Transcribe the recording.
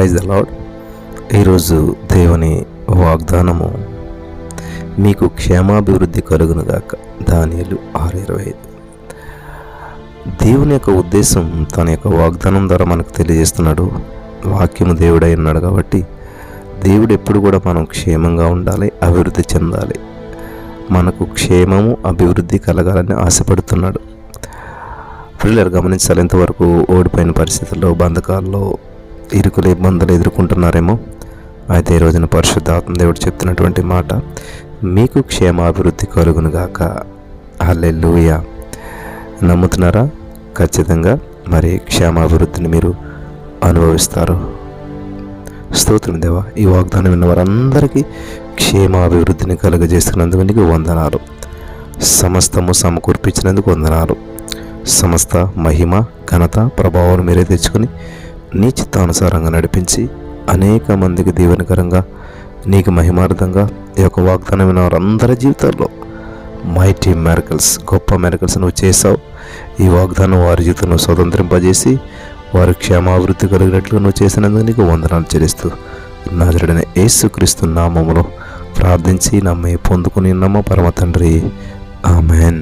Praise the lord ఈరోజు దేవుని వాగ్దానము మీకు క్షేమాభివృద్ధి కలుగునుగాక దానిలు ఆరు ఇరవై ఐదు. దేవుని యొక్క ఉద్దేశం తన యొక్క వాగ్దానం ద్వారా మనకు తెలియజేస్తున్నాడు. వాక్యము దేవుడై ఉన్నాడు కాబట్టి దేవుడు ఎప్పుడు కూడా మనం క్షేమంగా ఉండాలి అభివృద్ధి చెందాలి. మనకు క్షేమము అభివృద్ధి కలగాలని ఆశపడుతున్నాడు. పిల్లలు గమనించాలి ఇంతవరకు ఓడిపోయిన పరిస్థితుల్లో బంధకాల్లో ఇరుకులు ఇబ్బందులు ఎదుర్కొంటున్నారేమో. అయితే ఈ రోజున పరిశుద్ధాత్మ దేవుడు చెప్తున్నటువంటి మాట మీకు క్షేమాభివృద్ధి కలుగునుగాక హల్లెలూయా. నమ్ముతున్నారా? ఖచ్చితంగా మరి క్షేమాభివృద్ధిని మీరు అనుభవిస్తారు. స్తోత్రం దేవా. ఈ వాగ్దానం విన్న వారందరికీ క్షేమాభివృద్ధిని కలుగజేస్తున్నందుకు నీకు వందనాలు. సమస్తము సమకూర్పించినందుకు వందనాలు. సమస్త మహిమ ఘనత ప్రభావం మీరే తెచ్చుకొని నీ చిత్తానుసారంగా నడిపించి అనేక మందికి దీవెనకరంగా నీకు మహిమార్థంగా ఈ యొక్క వాగ్దానం విన్న వారందరి జీవితాల్లో మైటీ మెరకల్స్ గొప్ప మెరకల్స్ నువ్వు చేసావు ఈ వాగ్దానం వారి జీవితంలో స్వతంత్రింపజేసి వారి క్షేమాభివృద్ధి కలిగినట్లు నువ్వు చేసినందుకు నీకు వందనాలు చెల్లిస్తూ నాజరుడైన యేసుక్రీస్తు నామములో ప్రార్థించి నమ్మి పొందుకుని నమ్మ పరమ తండ్రి. ఆమెన్.